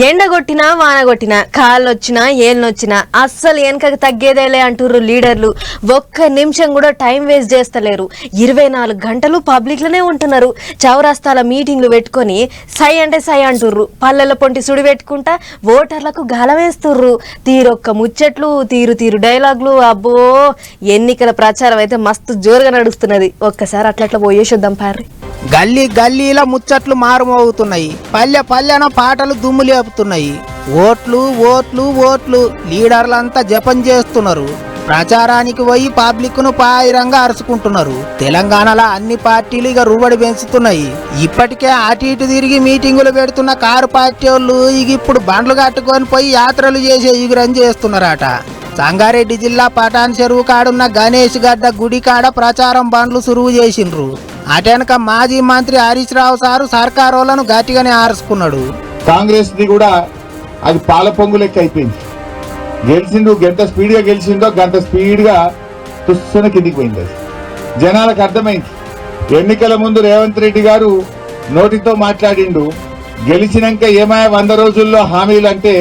ఎండ వానగొట్టినా వాన ఏళ్ళొచ్చినా అస్సలు వెనకకు తగ్గేదేలే అంటుర్రు లీడర్లు. ఒక్క నిమిషం కూడా టైం వేస్ట్ చేస్తలేరు. ఇరవై నాలుగు గంటలు పబ్లిక్లోనే ఉంటున్నారు. చౌరాస్తాల మీటింగ్లు పెట్టుకొని సై అంటే సై అంటుర్రు. పల్లెల పొంటి సుడి పెట్టుకుంటా ఓటర్లకు గలవేస్తుర్రు తీరొక్క ముచ్చట్లు తీరు తీరు డైలాగులు. అబ్బో ఎన్నికల ప్రచారం అయితే మస్తు జోరుగా నడుస్తున్నది. ఒక్కసారి అట్లట్లా పోయేసొద్దాం పార్రి. గల్లీ గల్లీల ముచ్చట్లు మారుమోగుతున్నాయి. పల్లె పల్లెన పాటలు దుమ్ము లేపుతున్నాయి. ఓట్లు ఓట్లు ఓట్లు. లీడర్లంతా జపం చేస్తున్నారు. ప్రచారానికి పోయి పబ్లిక్ను పాయిరంగా అరుచుకుంటున్నారు. తెలంగాణలో అన్ని పార్టీలు ఇక రువడి పెంచుతున్నాయి. ఇప్పటికే అటు ఇటు తిరిగి మీటింగులు పెడుతున్న కారు పార్టీ వాళ్ళు ఇక ఇప్పుడు బండ్లు కట్టుకొని పోయి యాత్రలు చేసే ఎగురని చేస్తున్నారట. సంగారెడ్డి జిల్లా పటాన్ చెరువు కాడున్న గణేష్ గడ్డ గుడి కాడ ప్రచారం బండ్లు సురువు చేసిండ్రు. అటెనక మాజీ మంత్రి హరీష్ రావు సారు సర్కారోళ్ళను గట్టిగానే ఆరుసుకున్నాడు కాంగ్రెస్ ది కూడా అది పాల పొంగు లెక్క అయిపోయింది. గెలిచిండు గంట స్పీడ్గా గంట స్పీడ్గా తుస్సున కిందికి పోయింది అది. జనాలకు అర్థమైంది. ఎన్నికల ముందు రేవంత్ రెడ్డి గారు నోటితో మాట్లాడిండు గెలిచినాక ఏమాయ వంద రోజుల్లో హామీలు అంటే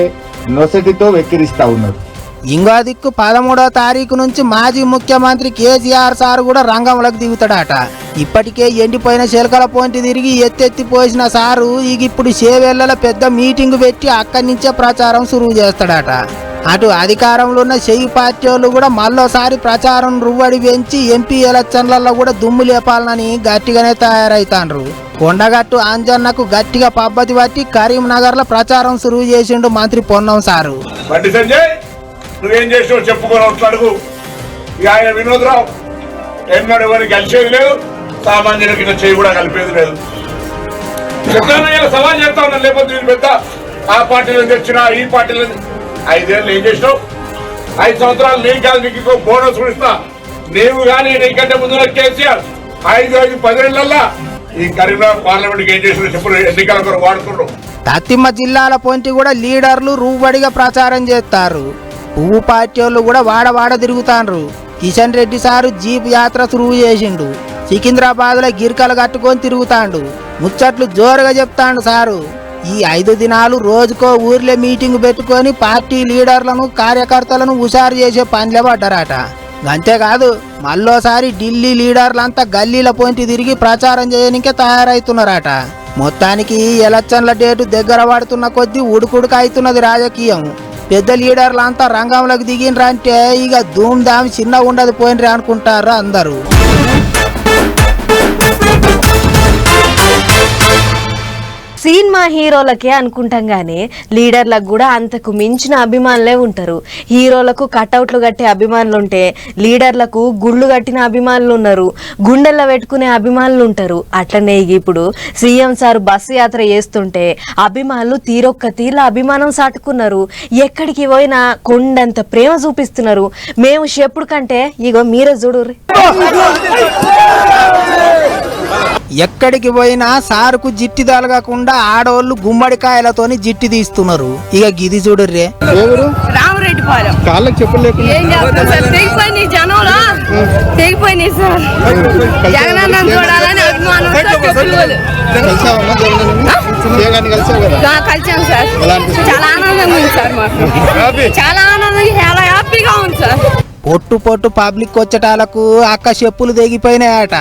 నొసటితో వెక్కిరిస్తా ఉన్నాడు. ఇంగోదిక్కు పదమూడో తారీఖు నుంచి మాజీ ముఖ్యమంత్రి కేసీఆర్ సార్ కూడా రంగంలోకి దిగుతాడట. ఇప్పటికే ఎండిపోయిన చిలకల పోంటి తిరిగి ఎత్తెత్తి పోసిన సారు ఇక ఇప్పుడు చేవేళ్ళ పెద్ద మీటింగ్ పెట్టి అక్కడి నుంచే ప్రచారం సురువు చేస్తాడట. అటు అధికారంలో ఉన్న చెయ్యి పార్టీ వాళ్ళు కూడా మళ్ళోసారి ప్రచారం రువ్వడి పెంచి ఎంపీ ఎలక్షన్లలో కూడా దుమ్ము లేపాలని గట్టిగానే తయారైతాండ్రు. కొండగట్టు ఆంజన్నకు గట్టిగా పబ్బతి పట్టి కరీంనగర్లో ప్రచారం సురువు చేసిండు మంత్రి పొన్నం సారు. సంజయ్! నువ్వేం చేసావు చెప్పుకొని ఒకటి అడుగు. ఇక ఆయన వినోద్రావు. ఎన్నడు ఎవరు కలిసేది లేదు. సామాన్యులకి ఇట్లా చేయి కూడా కలిపేది లేదు. చెప్తానయ్యా సవాల్ చేస్తా ఉన్నాను లేకపోతే నేను పెద్ద ఆ పార్టీలో తెచ్చినా ఈ పార్టీలో ఐదేళ్ళు ఏం చేసినావు? ఐదు సంవత్సరాలు నేను కాదు నీకు ఇంకో బోనస్ ఇస్తా. నీవు కానీ నీకంటే ముందు కేసీఆర్ ఐదు ఐదు పదేళ్ళల్లా ఈ కరీంనగర్ పార్లమెంట్కి ఏం చేసిన చెప్పు ఎన్నికల కొరకు వాడుతున్నావు తత్తిమ జిల్లాల పొంటి కూడా లీడర్లు రూబడిగా ప్రచారం చేస్తారు. పువ్వు పార్టీ వాళ్ళు కూడా వాడవాడ తిరుగుతాండ్రు. కిషన్ రెడ్డి సారు జీప్ యాత్ర సురువు చేసిండు. సికింద్రాబాద్లో గిరికలు కట్టుకొని తిరుగుతాండు. ముచ్చట్లు జోరుగా చెప్తాండు సారు. ఈ ఐదు దినాలు రోజుకో ఊర్లో మీటింగ్ పెట్టుకొని పార్టీ లీడర్లను కార్యకర్తలను హుషారు చేసే పనిలే పడ్డారట. అంతేకాదు మళ్ళోసారి ఢిల్లీ లీడర్లంతా గల్లీల పొంటి తిరిగి ప్రచారం చేయనికే తయారవుతున్నారట మొత్తానికి ఎలక్షన్ల డేటు దగ్గర పడుతున్న కొద్దీ ఉడుకుడుకు అవుతున్నది రాజకీయం. పెద్ద లీడర్లంతా రంగంలోకి దిగినరంటే ఇక ధూమ్ ధామ్ చిన్న ఉండదు పోయినరి అనుకుంటారు అందరూ. సినిమా హీరోలకే అనుకుంటంగానే లీడర్లకు కూడా అంతకు మించిన అభిమానులే ఉంటారు. హీరోలకు కటౌట్లు కట్టే అభిమానులు ఉంటే లీడర్లకు గుళ్ళు కట్టిన అభిమానులు ఉన్నారు గుండెల్లో పెట్టుకునే అభిమానులు ఉంటారు అట్లనే ఇప్పుడు సీఎం సార్ బస్సు యాత్ర చేస్తుంటే అభిమానులు తీరొక్క తీర్ల అభిమానం సాటుకున్నారు. ఎక్కడికి పోయినా కొండంత ప్రేమ చూపిస్తున్నారు. మేము ఎప్పుడు కంటే ఇగో మీరే చూడు ఎక్కడికి పోయినా సారుకు జిట్టి తలగకుండా ఆడవాళ్ళు గుమ్మడికాయలతోని జిట్టి తీస్తున్నారు. ఇక గిది చూడుర్రే. రామరెడ్డి పాలెం. కాళ్ళకి చెప్పులు లేకుండా. ఏం చేస్తాం సార్? తెగిపోయినాయి జనంలో? తెగిపోయినాయి సార్. జగనన్న చూడాలని అభిమానంతో చెప్పులు కలిసావమ్మా జగన్ చేయగానే కలిసావు కదా? ఆ, కలిసాం సార్. ఎలా అనిపిస్తుంది? చాలా ఆనందంగా ఉంది సార్ మాకు. చాలా ఆనందంగా చాలా హ్యాపీగా ఉంది సార్. పొట్టు పొట్టు పబ్లిక్ వచ్చేటాలకు అక్క చెప్పులు తెగిపోయినాయట.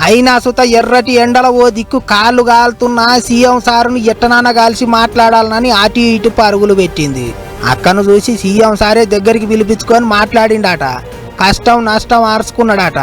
అయినా సుత ఎర్రటి ఎండల ఓ దిక్కు కాళ్ళు కాలుతున్నా సీఎం సారును ఎట్టనాన కాల్చి మాట్లాడాలని అటు ఇటు పరుగులు పెట్టింది. అక్కను చూసి సీఎం సారే దగ్గరికి పిలిపించుకొని మాట్లాడిండట. కష్టం నష్టం ఆర్చుకున్నాడట.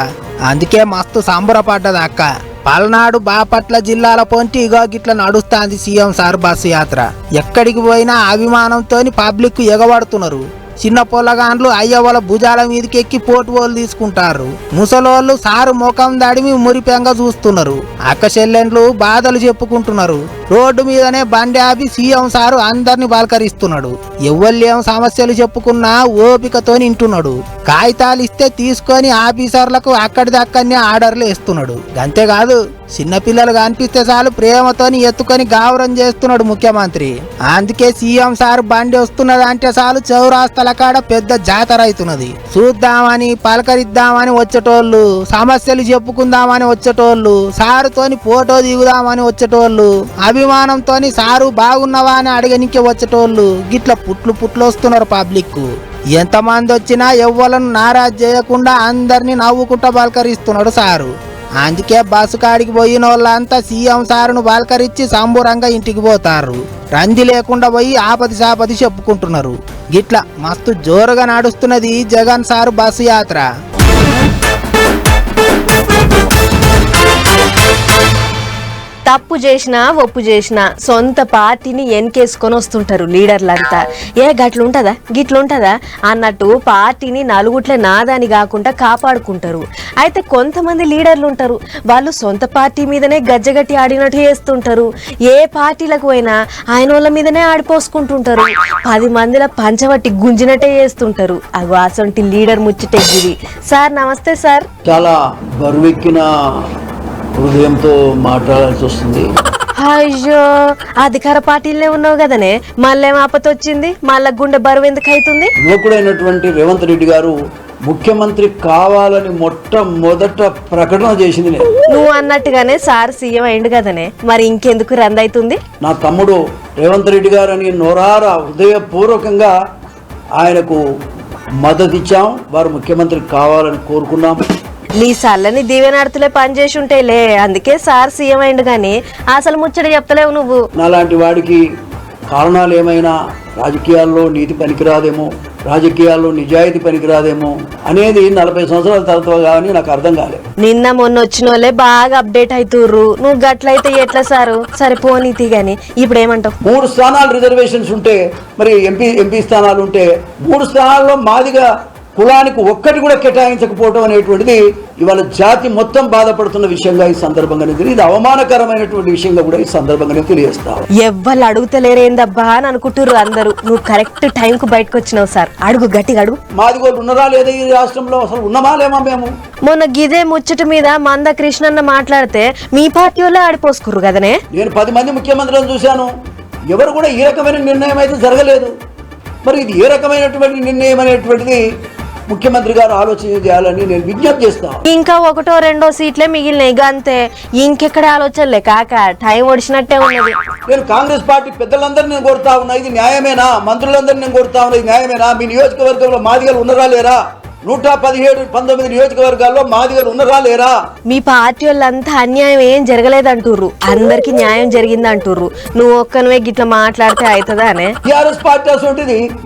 అందుకే మస్తు సంబరపడ్డది అక్క. పల్నాడు బాపట్ల జిల్లాల పొంటి ఇగో గిట్ల నడుస్తాంది సీఎం సార్ బస్సు యాత్ర. ఎక్కడికి పోయినా అభిమానంతోని పబ్లిక్ ఎగబడుతున్నారు. చిన్న పొల్లగాండ్లు అయ్యవల భుజాల మీదకి ఎక్కి పోటువోలు తీసుకుంటారు. ముసలోళ్ళు సారు ముఖం దాడిమి మురిపెంగ చూస్తున్నారు. అక్క చెల్లెండ్లు బాధలు చెప్పుకుంటున్నారు. రోడ్డు మీదనే బండి ఆపి సీఎం సారు అందరిని బలకరిస్తున్నాడు. ఎవ్వళ్ళేం సమస్యలు చెప్పుకున్నా ఓపికతో వింటున్నాడు కాగితాలు ఇస్తే తీసుకొని ఆఫీసర్లకు అక్కడిదక్కడనే ఆర్డర్లు ఇస్తున్నాడు అంతేకాదు చిన్నపిల్లలు కనిపిస్తే చాలు ప్రేమతోని ఎత్తుకొని గావరం చేస్తున్నాడు ముఖ్యమంత్రి. అందుకే సీఎం సార్ బండి వస్తున్నదంటే చాలు చౌరాస్తల పాలకాడ పెద్ద జాతర అవుతున్నది. చూద్దామని పలకరిద్దామని వచ్చేటోళ్ళు సమస్యలు చెప్పుకుందామని వచ్చేటోళ్ళు సారుతోని ఫోటో దిగుదామని వచ్చేటోళ్ళు అభిమానంతోని సారు బాగున్నవా అని అడగనికే వచ్చేటోళ్ళు గిట్ల పుట్లు పుట్లు వస్తున్నారు పబ్లిక్. ఎంతమంది వచ్చినా ఎవ్వలను నారాజ్ చేయకుండా అందరినీ నవ్వుకుంటా పలకరిస్తున్నాడు సారు. అందుకే బస్సు కాడికి పోయిన వాళ్ళంతా సీఎం సారును బాల్కరించి సంబురంగా ఇంటికి పోతారు. రంది లేకుండా పోయి ఆపది సాపది చెప్పుకుంటున్నారు. గిట్ల మస్తు జోరుగా నడుస్తున్నది జగన్ సారు బస్సు యాత్ర. తప్పు చేసినా ఒప్పు చేసినా సొంత పార్టీని ఎన్కేసుకొని వస్తుంటారు లీడర్లంతా. ఏ గట్లుంటదా? గిట్లుంటదా? అన్నట్టు పార్టీని నలుగుట్ల నాదాని కాకుండా కాపాడుకుంటారు. అయితే కొంతమంది లీడర్లు ఉంటారు వాళ్ళు సొంత పార్టీ మీదనే గజ్జగట్టి ఆడినట్టు చేస్తుంటారు. ఏ పార్టీలకు పోయినా ఆయన వాళ్ళ మీదనే ఆడిపోసుకుంటుంటారు. పది మందిల పంచవట్టి గుంజినట్టే చేస్తుంటారు. అగో అసొంటి లీడర్ ముచ్చటెగ్గిది. సార్ నమస్తే సార్. చాలా బరువెక్కిన హృదయంతో మాట్లాడాల్సి వస్తుంది. అయ్యో అధికార పార్టీలనే ఉన్నావు కదనే. మళ్ళేం ఆపత వచ్చింది మళ్ళా గుండె బరువు ఎందుకు అవుతుంది యువకుడైనటువంటి రేవంత్ రెడ్డి గారు ముఖ్యమంత్రి కావాలని మొట్టమొదట ప్రకటన చేసింది నువ్వు అన్నట్టుగానే సార్ సీఎం అయిండు కదనే. మరి ఇంకెందుకు రందైతుంది? నా తమ్ముడు రేవంత్ రెడ్డి గారు అని నొరార హృదయపూర్వకంగా ఆయనకు మద్దతు ఇచ్చాం వారు ముఖ్యమంత్రి కావాలని కోరుకున్నాం. నీ సల్లని దీవెనాడుతులే పనిచేసి ఉంటేలే అందుకే సార్ సీఎం అయిండు కానీ అసలు ముచ్చట చెప్తలేవు నువ్వు. నాలాంటి వాడికి కారణాలు ఏమైనా రాజకీయాల్లో నీతి పనికిరాదేమో రాజకీయాల్లో నిజాయితీ పనికిరాదేమో అనేది నలభై సంవత్సరాల తర్వాత కానీ నాకు అర్థం కాలేదు. నిన్న మొన్న వచ్చిన వాళ్ళే బాగా అప్డేట్ అవుతుర్రు నువ్వు గట్లయితే ఎట్లా సారు? సరే పోనీతి గాని. ఇప్పుడు ఏమంటావు మూడు స్థానాలు రిజర్వేషన్స్ ఉంటే మరి ఎంపీ ఎంపీ స్థానాలు ఉంటే మూడు స్థానాల్లో మాదిగా కులానికి ఒక్కటి కూడా కేటాయించకపోవడం అనేటువంటిది ఇవాళ జాతి మొత్తం బాధపడుతున్న విషయంగా ఈ సందర్భంగా. ఇది అవమానకరమైనటువంటి విషయంగా కూడా ఈ సందర్భంగా నేను తెలియజేస్తా ఎవ్వరు అడుగుతలేరేందబ్బా అని అనుకుంటుర్రు అందరూ. నువ్వు కరెక్ట్ టైంకు బయటకు వచ్చినావు సార్. అడుగు గట్టిగా అడుగు. మాదిగోళ్ళు ఉన్నారా లేదా ఈ రాష్ట్రంలో? అసలు ఉన్నమా లేమా మేము? మొన్న గిదే ముచ్చట మీద మంద కృష్ణన్న మాట్లాడితే మీ పార్టీ వాళ్ళే ఆడిపోసుకుర్రు కదనే? నేను పది మంది ముఖ్యమంత్రులను చూశాను. ఎవరు కూడా ఈ రకమైన నిర్ణయం అయితే జరగలేదు. మరి ఇది ఏ రకమైనటువంటి నిర్ణయం అనేటువంటిది ముఖ్యమంత్రి గారు ఆలోచన చేయాలని నేను విజ్ఞప్తి చేస్తాను ఇంకా ఒకటో రెండో సీట్లే మిగిలినాయి అంతే. ఇంకెక్కడ ఆలోచనలే? కాక టైం ఒడిచినట్టే ఉన్నది. నేను కాంగ్రెస్ పార్టీ పెద్దలందరినీ నేను కోరుతా ఉన్నా ఇది న్యాయమేనా? మంత్రులందరినీ నేను కోరుతా ఉన్నా ఇది న్యాయమేనా? మీ నియోజకవర్గంలో మాదిగలు ఉన్నరా లేరా? నూట పదిహేడు పంతొమ్మిది నియోజకవర్గాల్లో మాదిగలు ఉన్నరా లేరా? మీ పార్టీ వాళ్ళంతా అన్యాయం ఏం జరగలేదంటుర్రు. అందరికి న్యాయం జరిగింది అంటుర్రు నువ్వు ఒక్కనివే గిట్ల మాట్లాడితే అవుతుందా అనే? టిఆర్ఎస్ పార్టీ అసలు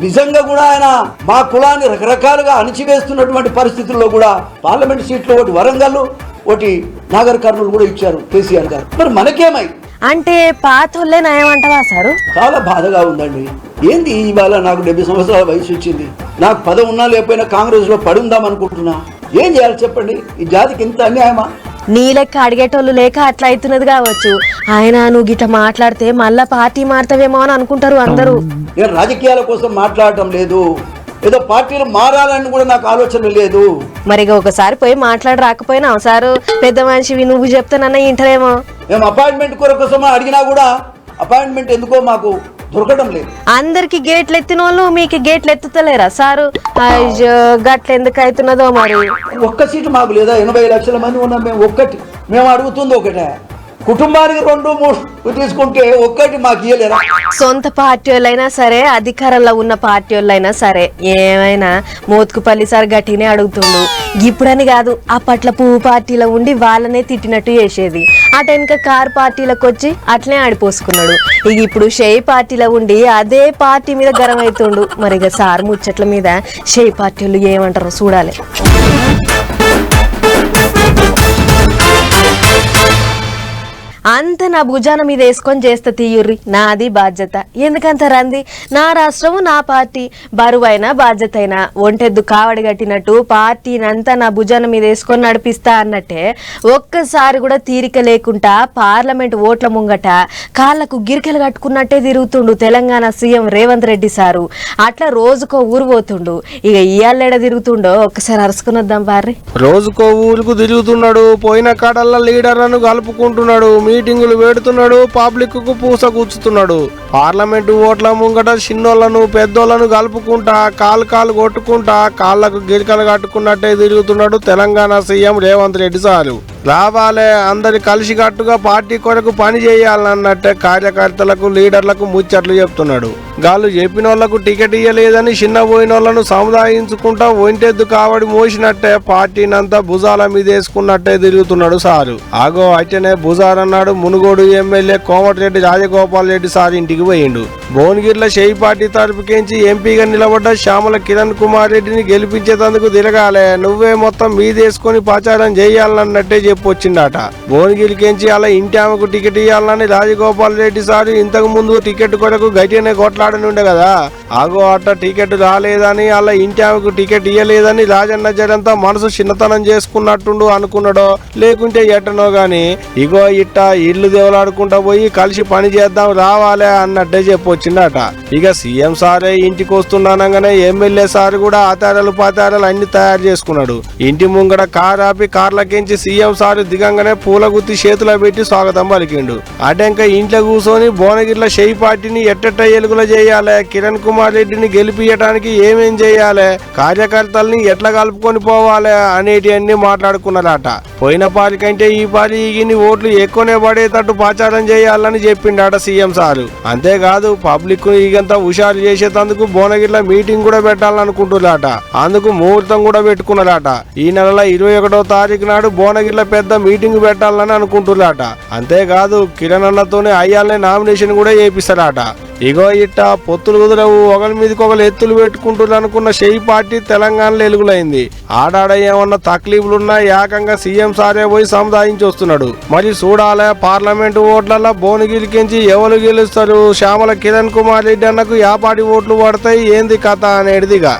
నిజంగా కూడా ఆయన మా కులాన్ని రకరకాలుగా అణిచివేస్తున్నటువంటి పరిస్థితుల్లో కూడా పార్లమెంట్ సీట్లు ఒకటి వరంగల్ ఒకటి నాగర్ కర్నూలు కూడా ఇచ్చారు కేసీఆర్ గారు. మరి మనకేమై? అంటే పాతోళ్ళే నయం అంటవా సారు? చాలా బాధగా ఉందండి. ఏంది ఇవాళ నాకు డెబ్బై సంవత్సరాల వయసు వచ్చింది. నాకు పదవి ఉన్నా లేకపోయినా కాంగ్రెస్లో పడి ఉందాం అనుకుంటున్నా. ఏం చేయాలి చెప్పండి? ఈ జాతికి ఇంత అన్యాయమా? నీ లెక్క అడిగేటోళ్ళు లేక అట్లా అవుతున్నది కావచ్చు. ఆయన నువ్వు గిట్ల మాట్లాడితే మళ్ళా పార్టీ మారుతావేమో అని అనుకుంటారు అందరూ. నేను రాజకీయాల కోసం మాట్లాడటం లేదు. ఏదో పార్టీలు మారాలని కూడా నాకు ఆలోచన లేదు. మరి ఒకసారి పోయి మాట్లాడి రాకపోయినా సారు పెద్ద మనిషివి నువ్వు చెప్తానన్న ఇంటరేమో. మేము అపాయింట్మెంట్ కోసం అడిగినా కూడా అపాయింట్మెంట్ ఎందుకో మాకు దొరకడం లేదు. అందరికి గేట్లు ఎత్తిన వాళ్ళు మీకు గేట్లు ఎత్తుతలేరా సారు? గట్ల ఎందుకు అవుతున్నదో మరి. ఒక్క సీటు మాకు లేదా? ఎనభై లక్షల మంది ఉన్నాం మేము ఒక్కటి. మేము అడుగుతుంది ఒకటే. కుటుంబానికి రెండు మూడు తీసుకుంటే ఒక్కటి మాకు ఇయ్యలేరా? సొంత పార్టీ వాళ్ళైనా సరే అధికారంలో ఉన్న పార్టీ వాళ్ళైనా సరే ఏమైనా మోత్కుపల్లి సార్ గట్టినే అడుగుతుండు. ఇప్పుడని కాదు అప్పట్లో పువ్వు పార్టీలో ఉండి వాళ్ళనే తిట్టినట్టు చేసేది. అటు వెనుక కార్ పార్టీలకు వచ్చి అట్లే ఆడిపోసుకున్నాడు. ఇక ఇప్పుడు షేయ్ పార్టీలో ఉండి అదే పార్టీ మీద గరం అవుతుండు మరి ఇక సార్ ముచ్చట్ల మీద షేయ్ పార్టీ వాళ్ళు ఏమంటారో చూడాలి. అంత నా భుజాన మీద వేసుకొని చేస్తా తీయుర్రి. నాది బాధ్యత. ఎందుకంత రంది? నా రాష్ట్రము నా పార్టీ. బరువైనా బాధ్యత అయినా ఒంటెద్దు కావడి కట్టినట్టు పార్టీని అంతా నా భుజాన మీద వేసుకొని నడిపిస్తా అన్నట్టే ఒక్కసారి కూడా తీరిక లేకుండా పార్లమెంట్ ఓట్ల ముంగట కాళ్ళకు గిరికెలు కట్టుకున్నట్టే తిరుగుతుండు తెలంగాణ సీఎం రేవంత్ రెడ్డి సారు. అట్లా రోజుకో ఊరు పోతుండు. ఇక ఇయాళ్ళెడ తిరుగుతుండో ఒక్కసారి అరుసుకున్నద్దాం వద్దాం రోజుకో ఊరుకు తిరుగుతున్నాడు. పోయిన కాడల్లా లీడర్లను కలుపుకుంటున్నాడు. మీ మీటింగులు పెడుతున్నాడు పబ్లిక్కు పూస కూర్చుతున్నాడు. పార్లమెంటు ఓట్ల ముంగట చిన్నోళ్ళను పెద్దోళ్ళను కలుపుకుంటా కాలు కాలు కొట్టుకుంటా కాళ్ళకు గిరికలు కట్టుకున్నట్టే తిరుగుతున్నాడు తెలంగాణ సీఎం రేవంత్ రెడ్డి సారు. లాభాలే అందరి కలిసికట్టుగా పార్టీ కొరకు పని చేయాలన్నట్టే కార్యకర్తలకు లీడర్లకు ముచ్చట్లు చెప్తున్నాడు. గాళ్ళు చెప్పిన వాళ్ళకు టికెట్ ఇయ్యలేదని చిన్న పోయిన వాళ్ళను సముదాయించుకుంటా ఒంటెద్దు కావడి మోసినట్టే పార్టీనంతా భుజాల మీద వేసుకున్నట్టే తిరుగుతున్నాడు సారు. ఆగో అయితేనే భుజారన్నాడు మునుగోడు ఎమ్మెల్యే కోమటిరెడ్డి రాజగోపాల్ రెడ్డి సార్ ఇంటికి పోయిండు. భువనగిరిలో షేయి పార్టీ తరపుకించి ఎంపీగా నిలబడ్డ శ్యామల కిరణ్ కుమార్ రెడ్డిని గెలిపించేందుకు తిరగాలే. నువ్వే మొత్తం మీదేసుకొని ప్రచారం చేయాలన్నట్టే చెప్పొచ్చిండట భువనగిరికించి అలా ఇంటి ఆమెకు టికెట్ ఇవ్వాలని రాజగోపాల్ రెడ్డి సార్ ఇంతకు ముందు టికెట్ కొరకు గట్టిగానే కొట్లాడనుండే కదా. ఆగో అట్ట టికెట్ రాలేదని అలా ఇంటి ఆమెకు టికెట్ ఇవ్వలేదని రాజన్న జరంతా మనసు చిన్నతనం చేసుకున్నట్టుండు అనుకున్నాడో లేకుంటే ఎట్టనో గాని ఇగో ఇట్ట ఇల్లు దేవులాడుకుంటా పోయి కలిసి పని చేద్దాం రావాలే అన్నట్టే చెప్పు చెప్పొచ్చిండట ఇక సీఎం సారే ఇంటికి వస్తున్నానగానే ఎమ్మెల్యే సార్ కూడా ఆతారాలు పాతారాలు అన్ని తయారు చేసుకున్నాడు. ఇంటి ముంగడ కార్ ఆపి కార్లకించి సీఎం సార్ దిగంగానే పూల గుత్తి చేతిలో పెట్టి స్వాగతం పలికిండు. అటెంక ఇంట్లో కూర్చొని భువనగిరిలో షెయి పార్టీని ఎట్టెట్ట ఎలుగులో చేయాలి? కిరణ్ కుమార్ రెడ్డిని గెలిపియటానికి ఏమేం చేయాలి? కార్యకర్తల్ని ఎట్లా కలుపుకొని పోవాలి? అనేటివన్నీ మాట్లాడుకున్నారట. పోయిన పాలి కంటే ఈ పాలి ఈగిని ఓట్లు ఎక్కువనే పడేటట్టు ప్రచారం చేయాలని చెప్పిండట సీఎం సారు. అంతేకాదు పబ్లిక్ ఇగంతా హుషారు చేసేటందుకు భువనగిరిలో మీటింగ్ కూడా పెట్టాలనుకుంటున్నారట. అందుకు ముహూర్తం కూడా పెట్టుకున్నారట. ఈ నెల ఇరవై ఒకటో తారీఖు నాడు భువనగిరిలో పెద్ద మీటింగ్ పెట్టాలని అనుకుంటున్నారట. అంతేకాదు కిరణ్ అన్నతోనే అయ్యాలనే నామినేషన్ కూడా చేపిస్తారట. ఇగో ఇట్ట పొత్తులు కుదరవు ఒకరి మీదకి ఒకరు ఎత్తులు పెట్టుకుంటున్నారు అనుకున్న షెయి పార్టీ తెలంగాణలో ఎలుగులైంది. ఆడాడ ఏమన్నా తక్లీఫ్లున్నా ఏకంగా సీఎం సారే పోయి సముదాయించి వస్తున్నాడు. మరి చూడాలే పార్లమెంటు ఓట్లలో బోను గెలికించి ఎవరు గెలుస్తారు? శ్యామల కిరణ్ కుమార్ రెడ్డి అన్నకు యాపాటి ఓట్లు పడతాయి ఏంది కథ అనేదిగా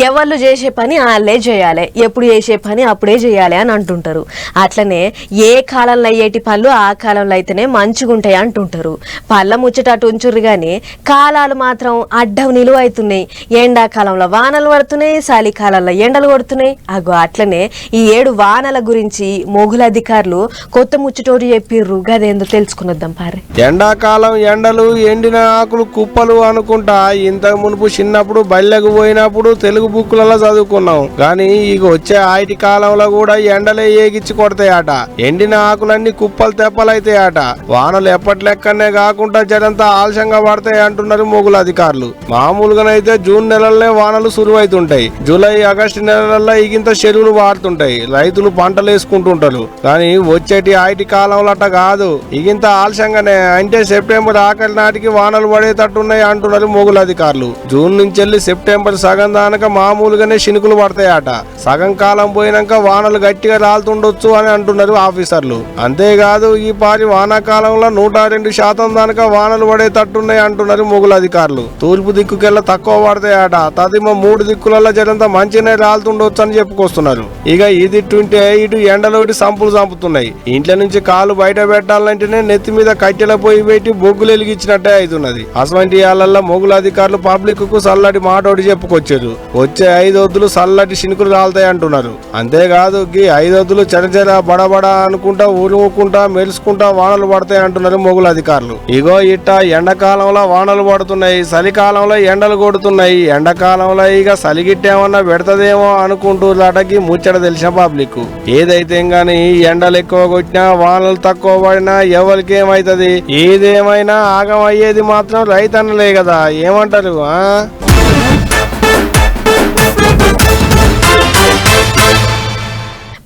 ఎవరు చేసే పని వాళ్ళే చేయాలి. ఎప్పుడు చేసే పని అప్పుడే చేయాలి అని అంటుంటారు. అట్లనే ఏ కాలంలో అయ్యేటి పళ్ళు ఆ కాలంలో అయితేనే మంచిగుంటాయి అంటుంటారు. పళ్ళ ముచ్చటట్టు ఉంచుర్రు కానీ కాలాలు మాత్రం అడ్డం నిలువ అవుతున్నాయి ఎండాకాలంలో వానలు పడుతున్నాయి చలికాలంలో ఎండలు కొడుతున్నాయి. అగో అట్లనే ఈ ఏడు వానల గురించి మొగుల అధికారులు కొత్త ముచ్చటోటి చెప్పిర్రు. గదేందో తెలుసుకున్నద్దాం పారే ఎండాకాలం ఎండలు ఎండిన ఆకులు కుప్పలు అనుకుంటా. ఇంతకు మునుపు చిన్నప్పుడు బల్లెకు పోయినప్పుడు తెలుగు బుక్కులలో చదువుకున్నాం కానీ ఇక వచ్చే ఆయటి కాలంలో కూడా ఎండలే ఏగిచ్చి కొడతాయట. ఎండిన ఆకులన్నీ కుప్పలు తెప్పలైతాయట. వానలు ఎప్పటి లెక్కనే కాకుండా జరంతా ఆలస్యంగా పడతాయి అంటున్నారు మొగుల అధికారులు. మామూలుగానైతే జూన్ నెలలనే వానలు సురువైతుంటాయి. జూలై ఆగస్టు నెలల్లో ఇగింత చెరువులు వాడుతుంటాయి రైతులు పంటలు వేసుకుంటుంటారు కానీ వచ్చేటి ఆయటి కాలంలో అట్ట కాదు. ఇగింత ఆలస్యంగానే అంటే సెప్టెంబర్ ఆఖరి నాటికి వానలు పడేటట్టున్నాయి అంటున్నారు మొగుల అధికారులు. జూన్ నుంచి వెళ్ళి సెప్టెంబర్ సగం దానక మామూలుగానే చినుకులు పడతాయట. సగం కాలం పోయినాక వానలు గట్టిగా రాలుతుండొచ్చు అని అంటున్నారు ఆఫీసర్లు. అంతేకాదు ఈ పారి వానాకాలంలో నూట రెండు శాతం దానక వానలు పడేటట్టున్నాయి అంటున్నారు మొగుల అధికారులు. తూర్పు దిక్కుకెళ్ళ తక్కువ పడతాయట. తదిమ మూడు దిక్కులలో జరంత మంచిగానే రాలుతుండొచ్చు అని చెప్పుకొస్తున్నారు. ఇక ఇది ఇటుంటే ఇటు ఎండలోటి సంపులు చంపుతున్నాయి ఇంట్లో నుంచి కాలు బయట పెట్టాలంటేనే నెత్తి మీద కట్టెల పోయి పెట్టి బొగ్గులు వెలిగించినట్టే అవుతున్నది. అటువంటి ఏళ్ళలో మొగుల అధికారులు పబ్లిక్కు చల్లటి మాటోడి చెప్పుకొచ్చారు. వచ్చే ఐదు వద్దులు చల్లటి శినుకులు రాలుతాయి అంటున్నారు. అంతేకాదు గీ ఐదు వద్దులు చెరచెర బడబడ అనుకుంటా ఉరుముకుంటా మెరుసుకుంటా వానలు పడతాయి అంటున్నారు మొగుల అధికారులు. ఇగో ఇట్ట ఎండాకాలంలో వానలు పడుతున్నాయి చలికాలంలో ఎండలు కొడుతున్నాయి. ఎండాకాలంలో ఇక చలిగిట్టేమన్నా పెడతదేమో అనుకుంటూ లాటకి ముచ్చట తెలిసిన పబ్లిక్. ఏదైతే గాని ఎండలు ఎక్కువ కొట్టినా వానలు తక్కువ పడినా ఎవరికి ఏమైతది? ఏదేమైనా ఆగం అయ్యేది మాత్రం రైతన్నలే కదా ఏమంటారు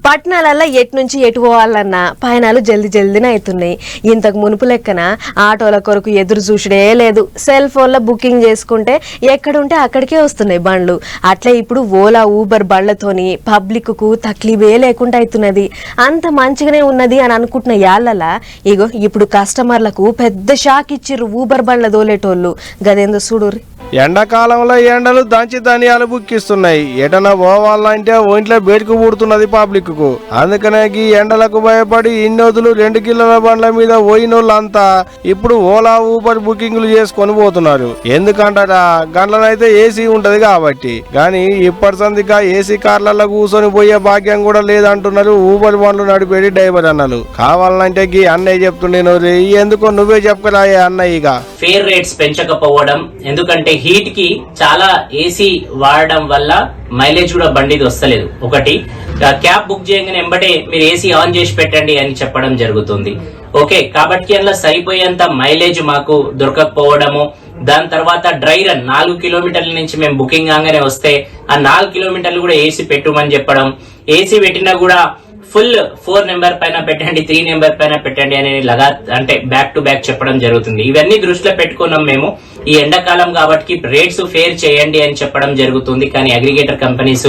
పట్టణాలల్లో ఎటు నుంచి ఎటు పోవాలన్నా పయనాలు జల్ది జల్దిన అవుతున్నాయి ఇంతకు మునుపు లెక్కన ఆటోల కొరకు ఎదురు చూసుడే లేదు. సెల్ ఫోన్లో బుకింగ్ చేసుకుంటే ఎక్కడుంటే అక్కడికే వస్తున్నాయి బండ్లు. అట్లే ఇప్పుడు ఓలా ఊబర్ బండ్లతోని పబ్లిక్కు తక్లీఫే లేకుండా అవుతున్నది అంత మంచిగానే ఉన్నది అని అనుకుంటున్న యాళ్ళలా ఇగో ఇప్పుడు కస్టమర్లకు పెద్ద షాక్ ఇచ్చిర్రు ఊబర్ బండ్ల దోలేటోళ్ళు. గదేందో చూడుర్రి. ఎండాకాలంలో ఎండలు దంచి ధనియాలు బుక్కిస్తున్నాయి. ఎటన పోవాలంటే ఒంట్లో బేడుకు పుడుతున్నది పబ్లిక్ కు అందుకనే ఈ ఎండలకు భయపడి ఇన్నోదులు రెండు కిలోల బండ్ల మీద పోయినోళ్ళంతా ఇప్పుడు ఓలా ఊబర్ బుకింగ్లు చేసుకొని పోతున్నారు. ఎందుకంటారా గంటలనైతే ఏసీ ఉంటది కాబట్టి. కానీ ఇప్పటి సందిగా ఏసీ కార్లలో కూర్చొని పోయే భాగ్యం కూడా లేదంటున్నారు ఊబర్ బండ్లు నడిపేది డ్రైవర్ అన్నలు. కావాలంటే గీ అన్నయ్య చెప్తుండే నువ్వు ఎందుకో నువ్వే చెప్పరా అన్నయ్య ఇక. ఫేర్ రేట్స్ పెంచకపోవడం ఎందుకంటే హీట్కి చాలా ఏసీ వాడడం వల్ల మైలేజ్ కూడా బండిది వస్తలేదు. ఒకటి క్యాబ్ బుక్ చేయగానే వెంబడే మీరు ఏసీ ఆన్ చేసి పెట్టండి అని చెప్పడం జరుగుతుంది. ఓకే కాబట్టి అందులో సరిపోయేంత మైలేజ్ మాకు దొరకకపోవడము. దాని తర్వాత డ్రై రన్ నాలుగు కిలోమీటర్ల నుంచి మేము బుకింగ్ కాగానే వస్తే ఆ నాలుగు కిలోమీటర్లు కూడా ఏసీ పెట్టుమని చెప్పడం. ఏసీ పెట్టినా కూడా ఫుల్ ఫోర్ నెంబర్ పైన పెట్టండి త్రీ నెంబర్ పైన పెట్టండి అని లగా అంటే బ్యాక్ టు బ్యాక్ చెప్పడం జరుగుతుంది. ఇవన్నీ దృష్టిలో పెట్టుకున్నాం మేము. ఈ ఎండాకాలం కాబట్టి రేట్స్ ఫేర్ చేయండి అని చెప్పడం జరుగుతుంది. కానీ అగ్రిగేటర్ కంపెనీస్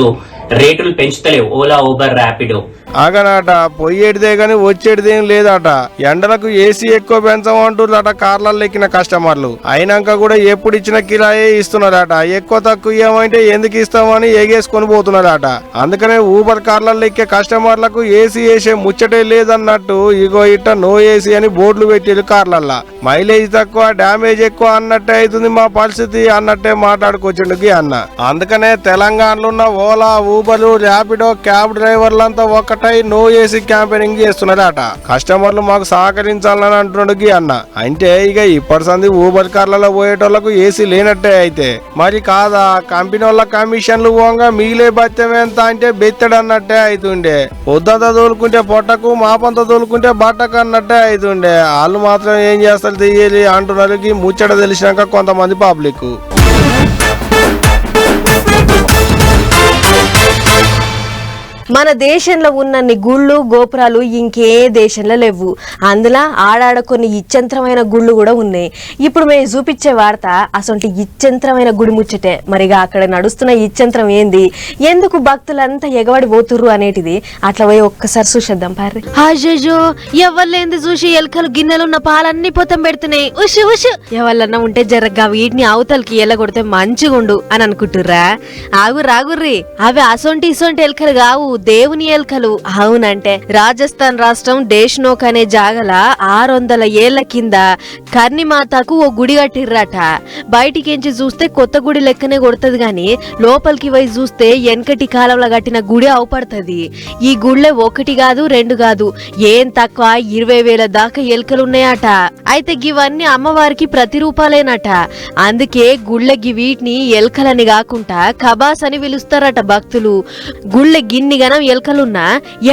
రేటులు పెంచుతలేవు. ఓలా ఊబర్ ర్యాపిడో ఆగనట పొయ్యేటిదే గాని వచ్చేటిదేం లేదట. ఎండలకు ఏసీ ఎక్కువ పెంచమంటున్నారట కార్లలో ఎక్కిన కస్టమర్లు. అయినాక కూడా ఎప్పుడు ఇచ్చిన కిరాయే ఇస్తున్నారట. ఎక్కువ తక్కువ ఇవ్వమంటే ఎందుకు ఇస్తామని ఎగేసుకొని పోతున్నారట. అందుకనే ఊబర్ కార్లలో ఎక్కే కస్టమర్లకు ఏసీ వేసే ముచ్చటే లేదన్నట్టు ఇగో ఇట్ట నో ఏసీ అని బోర్డులు పెట్టారు కార్లల్లా. మైలేజ్ తక్కువ డ్యామేజ్ ఎక్కువ అన్నట్టే అవుతుంది మా పరిస్థితి అన్నట్టే మాట్లాడుకొచ్చిండుకి అన్న. అందుకనే తెలంగాణలో ఉన్న ఓలా ఊబర్ ర్యాపిడో క్యాబ్ డ్రైవర్లంతా ఒక్కటై నో ఏసీ క్యాంపెయినింగ్ చేస్తున్నారట. కస్టమర్లు మాకు సహకరించాలని అంటున్నాడు గీ అన్న. అంటే ఇక ఇప్పటి సంది ఊబర్ కార్లలో పోయేటోళ్ళకు ఏసీ లేనట్టే అయితే. మరి కాదా? కంపెనీ వాళ్ళ కమిషన్లు పోగా మిగిలే బత్యం ఎంత అంటే బెత్తడు అన్నట్టే అవుతుండే పొద్దంతా తోలుకుంటే పొట్టకు మాపంతా తోలుకుంటే బట్టకు అన్నట్టే అవుతుండే వాళ్ళు మాత్రం ఏం చేస్తారు తీయాలి అంటున్నారు ముచ్చట తెలిసినాక కొంతమంది పబ్లిక్ మన దేశంలో ఉన్నన్ని గుళ్ళు గోపురాలు ఇంకే దేశంలో లేవు. అందులో ఆడాడ కొన్ని ఇచ్చంత్రమైన గుళ్ళు కూడా ఉన్నాయి. ఇప్పుడు మేము చూపించే వార్త అసలు ఇచ్చంత్రమైన గుడి ముచ్చటే. మరిగా అక్కడ నడుస్తున్న ఇచ్చంత్రం ఏంది? ఎందుకు భక్తులంతా ఎగబడి పోతుర్రు అనేటిది అట్లా పోయి ఒక్కసారి చూసేద్దాం పారి అయ్యో ఎవరిలేంది చూసి ఎలుకలు గిన్నెలున్న పాలన్నీ పొతం పెడుతున్నాయి. ఉషు ఉషు. ఎవరన్నా ఉంటే జరగ్గా వీటిని అవతలకి ఎల్లగొడితే మంచిగుండు అని అనుకుంటుర్రా? ఆగు రాగుర్రి. అవి అసొంటి ఇసొంటి ఎలుకలు కావు. దేవుని ఎలుకలు. అవునంటే రాజస్థాన్ రాష్ట్రం డేష్నోక్ అనే జాగల ఆరు వందల ఏళ్ళ కింద కర్ణిమాతకు ఓ గుడి కట్టిర్రట. బయటికించి చూస్తే కొత్త గుడి లెక్కనే కొడుతుంది గాని లోపలికి పోయి చూస్తే వెనకటి కాలంలో కట్టిన గుడి అవపడుతుంది. ఈ గుళ్ళే ఒకటి కాదు రెండు కాదు ఏం తక్కువ ఇరవై వేల దాకా ఎలుకలున్నాయట. అయితే గివన్నీ అమ్మవారికి ప్రతిరూపాలేనట. అందుకే గుళ్ళె వీటిని ఎలుకలని కాకుండా కబాస్ అని పిలుస్తారట భక్తులు. గుళ్ళె గిన్ని జనం ఎలుకలున్నా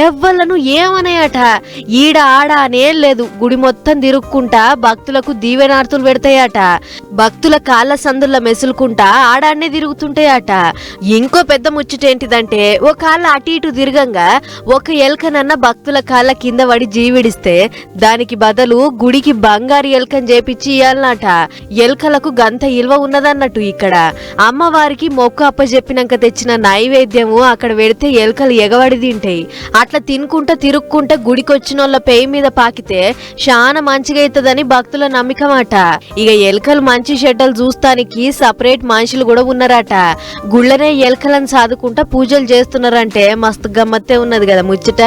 ఎవ్వలను ఏమనయట? ఈడ ఆడ అనేం లేదు. గుడి మొత్తం తిరుక్కుంటా భక్తులకు దీవెనార్తులు పెడతాయట. భక్తుల కాళ్ళ సందుల మెసులుకుంటా ఆడాన్నే తిరుగుతుంటాయట. ఇంకో పెద్ద ముచ్చటేంటిదంటే ఓ కాళ్ళ అటు ఇటు తిరగంగా ఒక ఎలుకనన్న భక్తుల కాళ్ళ కింద పడి జీవిడిస్తే దానికి బదులు గుడికి బంగారు ఎలుకని చేపిచ్చి ఇయ్యాలన్నట. ఎలుకలకు గంత ఇల్వ ఉన్నదన్నట్టు ఇక్కడ. అమ్మవారికి మొక్కు అప్పజెప్పినాక తెచ్చిన నైవేద్యము అక్కడ పెడితే ఎలుకలు ఎగవడి తింటాయి అట్లా తినుకుంటా తిరుక్కుంటా గుడికొచ్చిన వాళ్ళ పేయి మీద పాకితే చాలా మంచిగా అవుతుందని భక్తుల నమ్మకం అట ఇక ఎలుకలు మంచి షెడ్డలు చూస్తానికి సపరేట్ మనుషులు కూడా ఉన్నారట. గుళ్ళనే ఎలుకలను సాదుకుంటా పూజలు చేస్తున్నారంటే మస్తు గమ్మత్తే ఉన్నది కదా ముచ్చట.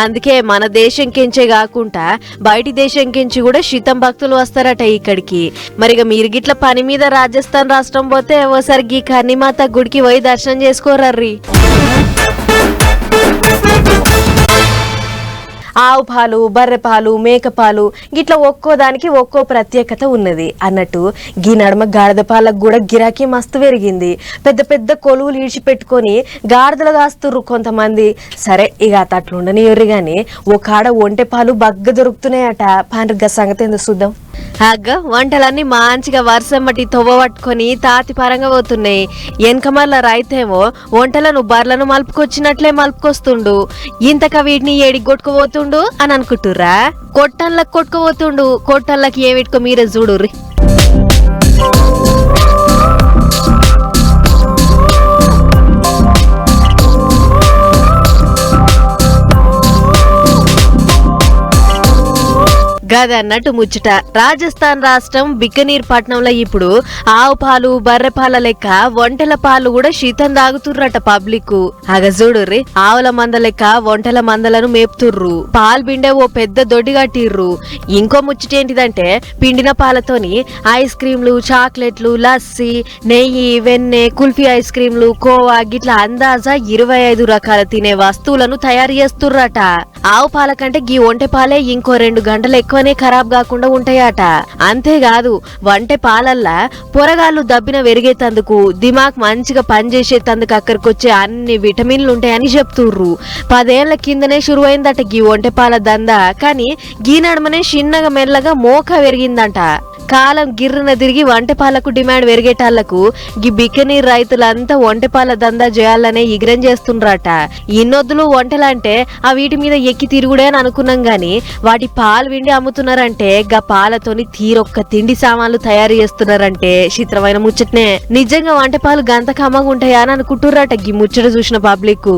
అందుకే మన దేశం కించే కాకుండా బయటి దేశం కించి కూడా శీతం భక్తులు వస్తారట ఇక్కడికి. మరిగా మీరు గిట్ల పని మీద రాజస్థాన్ రాష్ట్రం పోతే ఓసారి గీ కర్ణిమాత గుడికి పోయి దర్శనం చేసుకోరర్రి ఆవు పాలు బర్రె పాలు మేక పాలు గిట్లా ఒక్కో దానికి ఒక్కో ప్రత్యేకత ఉన్నది. అన్నట్టు గీ నడమ గాడిద పాలకు కూడా గిరాకీ మస్తు పెరిగింది. పెద్ద పెద్ద కొలువులు ఈడ్చిపెట్టుకొని గాడిదలు కాస్తుర్రు కొంతమంది. సరే ఇక అట్లుండని ఎవరు కానీ ఒక ఆడ ఒంటె పాలు బగ్గ దొరుకుతున్నాయట. పాండ్రిగా సంగతి ఎందుకు చూద్దాం. అగ్గ వంటలన్నీ మంచిగా వర్షం బట్టి తొవ్వ పట్టుకొని తాతి పరంగా పోతున్నాయి. వెనకమల్ల రైతేమో వంటలను బర్లను మలుపుకొచ్చినట్లే మలుపుకొస్తుండు. ఇంతక వీటిని ఏడికి కొట్టుకుపోతుండు అని అనుకుంటుర్రా? కొట్టన్లకు కొట్టుకుపోతుండు. కొట్టన్లకి ఏమిటికో మీరే చూడుర్రి. గదన్నట్టు ముచ్చట. రాజస్థాన్ రాష్ట్రం బిక్కనీర్ పట్నంలో ఇప్పుడు ఆవు పాలు బర్రె పాల లెక్క ఒంటెల పాలు కూడా శీతం తాగుతుర్రట పబ్లిక్ అగ చూడుర్రి ఆవుల మంద లెక్క ఒంటెల మందలను మేపుతుర్రు. పాలు బిండే ఓ పెద్ద దొడ్డి కట్టిర్రు. ఇంకో ముచ్చట ఏంటిదంటే పిండిన పాలతోని ఐస్ క్రీంలు చాక్లెట్లు లస్సీ నెయ్యి వెన్నె కుల్ఫీ ఐస్ క్రీంలు కోవా గిట్ల అందాజా ఇరవై ఐదు రకాల తినే వస్తువులను తయారు చేస్తుర్రట. ఆవు పాల కంటే గీ ఒంటె పాలే ఇంకో రెండు గంటలు అవనే ఖరాబ్ కాకుండా ఉంటాయట. అంతేకాదు వంటె పాలల్లా పొరగాళ్ళు దబ్బిన వెరిగేతందుకు దిమాగ్ మంచిగా పనిచేసేతందుకు అక్కడికొచ్చే అన్ని విటమిన్లు ఉంటాయని చెప్తుర్రు. పదేళ్ళ కిందనే శురువైందట గీ ఒంటె పాల దందా కానీ గీ నడుమనే చిన్నగా మెల్లగా మోక పెరిగిందంట కాలం గిర్రన తిరిగి వంటపాలకు డిమాండ్ పెరిగేటాళ్ళకు గీ బికనీర్ రైతులంతా వంటపాల దందా చేయాలనే ఇగ్రం చేస్తుండ్రట. ఇన్నొద్దులు వంటలంటే ఆ వీటి మీద ఎక్కి తిరుగుడే అని అనుకున్నాం గాని వాటి పాలు విండి అమ్ముతున్నారంటే గా పాలతోని తీరొక్క తిండి సామాన్లు తయారు చేస్తున్నారంటే చిత్రమైన ముచ్చట్నే. నిజంగా వంటపాలు గంత కమ్మగా ఉంటాయా అని అనుకుంటుర్రట గీ ముచ్చట చూసిన పబ్లిక్